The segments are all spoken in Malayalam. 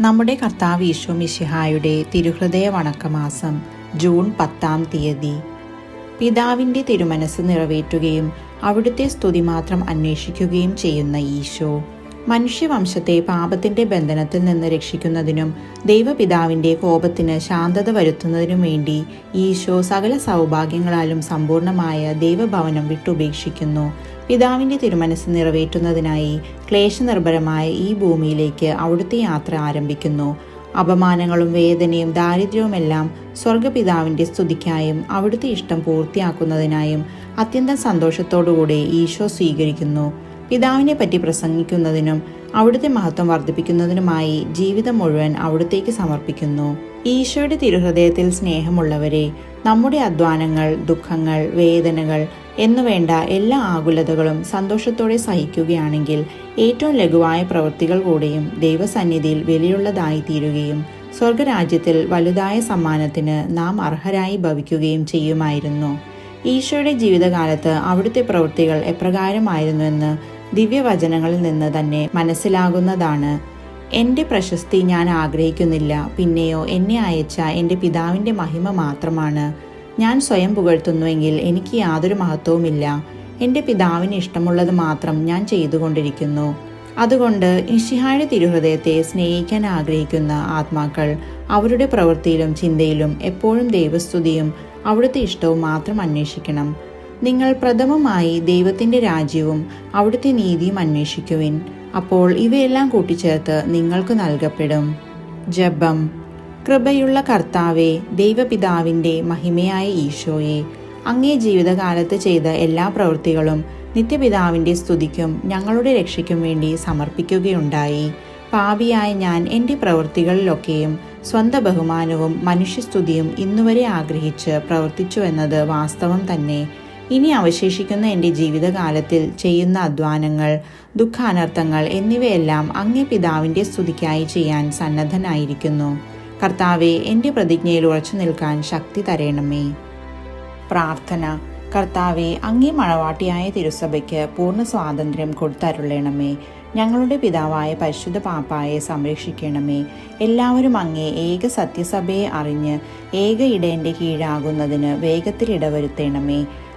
നമ്മുടെ കർത്താവ് ഈശോ മിശിഹായുടെ തിരുഹൃദയ വണക്കമാസം ജൂൺ പത്താം തീയതി. പിതാവിന്റെ തിരുമനസ് നിറവേറ്റുകയും അവിടുത്തെ സ്തുതി മാത്രം അന്വേഷിക്കുകയും ചെയ്യുന്ന ഈശോ മനുഷ്യവംശത്തെ പാപത്തിന്റെ ബന്ധനത്തിൽ നിന്ന് രക്ഷിക്കുന്നതിനും ദൈവപിതാവിന്റെ കോപത്തിന് ശാന്തത വരുത്തുന്നതിനും വേണ്ടി ഈശോ സകല സൗഭാഗ്യങ്ങളാലും സമ്പൂർണമായ ദൈവഭവനം വിട്ടുപേക്ഷിക്കുന്നു. പിതാവിന്റെ തിരുമനസ് നിറവേറ്റുന്നതിനായി ക്ലേശനിർഭരമായ ഈ ഭൂമിയിലേക്ക് അവിടുത്തെ യാത്ര ആരംഭിക്കുന്നു. അപമാനങ്ങളും വേദനയും ദാരിദ്ര്യവുമെല്ലാം സ്വർഗപിതാവിന്റെ സ്തുതിക്കായും അവിടുത്തെ ഇഷ്ടം പൂർത്തിയാക്കുന്നതിനായും അത്യന്തം സന്തോഷത്തോടുകൂടി ഈശോ സ്വീകരിക്കുന്നു. പിതാവിനെ പറ്റി പ്രസംഗിക്കുന്നതിനും അവിടുത്തെ മഹത്വം വർദ്ധിപ്പിക്കുന്നതിനുമായി ജീവിതം മുഴുവൻ അവിടുത്തേക്ക് സമർപ്പിക്കുന്നു. ഈശോയുടെ തിരുഹൃദയത്തിൽ സ്നേഹമുള്ളവരെ നമ്മുടെ അധ്വാനങ്ങൾ ദുഃഖങ്ങൾ വേദനകൾ എന്നുവേണ്ട എല്ലാ ആകുലതകളും സന്തോഷത്തോടെ സഹിക്കുകയാണെങ്കിൽ ഏറ്റവും ലഘുവായ പ്രവൃത്തികൾ കൂടെയും ദൈവസന്നിധിയിൽ വിലയുള്ളതായി തീരുകയും സ്വർഗരാജ്യത്തിൽ വലുതായ സമ്മാനത്തിന് നാം അർഹരായി ഭവിക്കുകയും ചെയ്യുമായിരുന്നു. ഈശോയുടെ ജീവിതകാലത്ത് അവിടുത്തെ പ്രവൃത്തികൾ എപ്രകാരമായിരുന്നുവെന്ന് ദിവ്യവചനങ്ങളിൽ നിന്ന് തന്നെ മനസ്സിലാകുന്നതാണ്. എന്റെ പ്രശസ്തി ഞാൻ ആഗ്രഹിക്കുന്നില്ല പിന്നെയോ എന്നെ അയച്ച എന്റെ പിതാവിന്റെ മഹിമ മാത്രമാണ്. ഞാൻ സ്വയം പുകഴ്ത്തുന്നുവെങ്കിൽ എനിക്ക് യാതൊരു മഹത്വവുമില്ല. എന്റെ പിതാവിന് ഇഷ്ടമുള്ളത് മാത്രം ഞാൻ ചെയ്തുകൊണ്ടിരിക്കുന്നു. അതുകൊണ്ട് ഇഷിഹായുടെ തിരുഹൃദയത്തെ സ്നേഹിക്കാൻ ആഗ്രഹിക്കുന്ന ആത്മാക്കൾ അവരുടെ പ്രവൃത്തിയിലും ചിന്തയിലും എപ്പോഴും ദൈവസ്തുതിയും അവിടുത്തെ ഇഷ്ടവും മാത്രം അന്വേഷിക്കണം. നിങ്ങൾ പ്രഥമമായി ദൈവത്തിന്റെ രാജ്യവും അവിടുത്തെ നീതിയും അന്വേഷിക്കുവിൻ. അപ്പോൾ ഇവയെല്ലാം കൂട്ടിച്ചേർത്ത് നിങ്ങൾക്ക് നൽകപ്പെടും. ജപം. കൃപയുള്ള കർത്താവെ ദൈവപിതാവിന്റെ മഹിമയായ ഈശോയെ അങ്ങേ ജീവിതകാലത്ത് ചെയ്ത എല്ലാ പ്രവൃത്തികളും നിത്യപിതാവിന്റെ സ്തുതിക്കും ഞങ്ങളുടെ രക്ഷയ്ക്കും വേണ്ടി സമർപ്പിക്കുകയുണ്ടായി. പാപിയായ ഞാൻ എന്റെ പ്രവൃത്തികളിലൊക്കെയും സ്വന്ത ബഹുമാനവും മനുഷ്യസ്തുതിയും ഇന്നുവരെ ആഗ്രഹിച്ച് പ്രവർത്തിച്ചുവെന്നത് വാസ്തവം തന്നെ. ഇനി അവശേഷിക്കുന്ന എന്റെ ജീവിതകാലത്തിൽ ചെയ്യുന്ന അധ്വാനങ്ങൾ ദുഃഖാനർത്ഥങ്ങൾ എന്നിവയെല്ലാം അങ്ങേ പിതാവിന്റെ സ്തുതിക്കായി ചെയ്യാൻ സന്നദ്ധനായിരിക്കുന്നു. കർത്താവെ എന്റെ പ്രതിജ്ഞയിൽ ഉറച്ചു നിൽക്കാൻ ശക്തി തരയണമേ പ്രാർത്ഥന. കർത്താവെ അങ്ങേ മണവാട്ടിയായ തിരുസഭയ്ക്ക് പൂർണ സ്വാതന്ത്ര്യം കൊടുത്തരുളണമേ. ഞങ്ങളുടെ പിതാവായ പരിശുദ്ധ പാപ്പായെ സംരക്ഷിക്കണമേ. എല്ലാവരും അങ്ങേ ഏക സത്യസഭയെ അറിഞ്ഞ് ഏക ഇടേന്റെ കീഴാകുന്നതിന് വേഗത്തിൽ ഇടവരുത്തണമേ.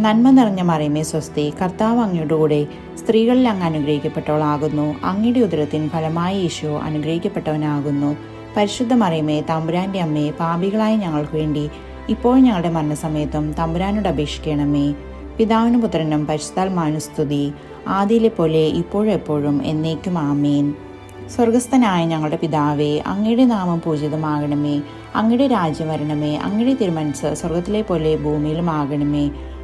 നന്മ നിറഞ്ഞ മറിയമേ സ്വസ്തി കർത്താവ് അങ്ങയുടെ കൂടെ സ്ത്രീകളിൽ അങ്ങ് അനുഗ്രഹിക്കപ്പെട്ടവളാകുന്നു. അങ്ങയുടെ ഉദരത്തിൻ ഫലമായി ഈശോ അനുഗ്രഹിക്കപ്പെട്ടവനാകുന്നു. പരിശുദ്ധ മറിയമേ തമ്പുരാന്റെ അമ്മയെ പാപികളായ ഞങ്ങൾക്ക് വേണ്ടി ഇപ്പോൾ ഞങ്ങളുടെ മരണസമയത്തും തമ്പുരാനോട് അപേക്ഷിക്കണമേ. പിതാവിനും പുത്രനും പരിശുദ്ധാത്മാവിനും സ്തുതി. ആദിയിലെ പോലെ ഇപ്പോഴും എപ്പോഴും എന്നേക്കും ആമേൻ. സ്വർഗസ്ഥനായ ഞങ്ങളുടെ പിതാവേ അങ്ങയുടെ നാമം പൂജിതമാകണമേ. അങ്ങയുടെ രാജ്യം വരണമേ. അങ്ങയുടെ തിരുമനസ് സ്വർഗത്തിലെ പോലെ ഭൂമിയിലും ആകണമേ.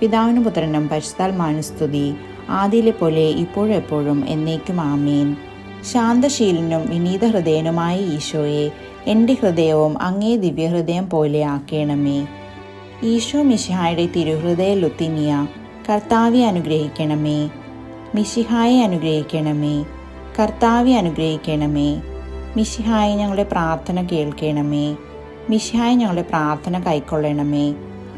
പിതാവിനും പുത്രനും പശുത്താൽ സ്തുതി. ആദിയിലെ പോലെ ഇപ്പോഴെപ്പോഴും എന്നേക്കും ആമീൻ. ശാന്തശീലനും വിനീത ഹൃദയനുമായ ഈശോയെ എന്റെ ഹൃദയവും അങ്ങേ ദിവ്യഹൃദയം പോലെ ആക്കണമേ. ഈശോ മിശിഹായുടെ തിരുഹൃദയ ലുത്തിനിയ കർത്താവെ അനുഗ്രഹിക്കണമേ. മിശിഹായെ അനുഗ്രഹിക്കണമേ. കർത്താവെ അനുഗ്രഹിക്കണമേ. മിശിഹായെ ഞങ്ങളുടെ പ്രാർത്ഥന കേൾക്കണമേ. മിശിഹായെ ഞങ്ങളുടെ പ്രാർത്ഥന കൈക്കൊള്ളണമേ.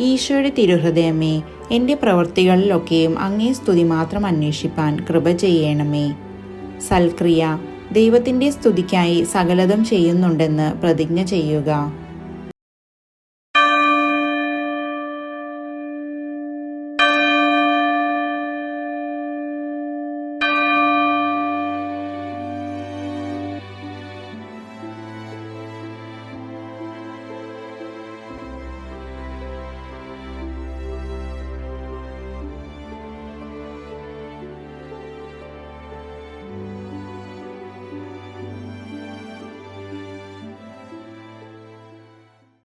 ഈശോയുടെ തിരുഹൃദയമേ എന്റെ പ്രവൃത്തികളിലൊക്കെയും അങ്ങേ സ്തുതി മാത്രം അന്വേഷിപ്പാൻ കൃപ ചെയ്യണമേ. സൽക്രിയ ദൈവത്തിന്റെ സ്തുതിക്കായി സകലതും ചെയ്യുന്നുണ്ടെന്ന് പ്രതിജ്ഞ ചെയ്യുക.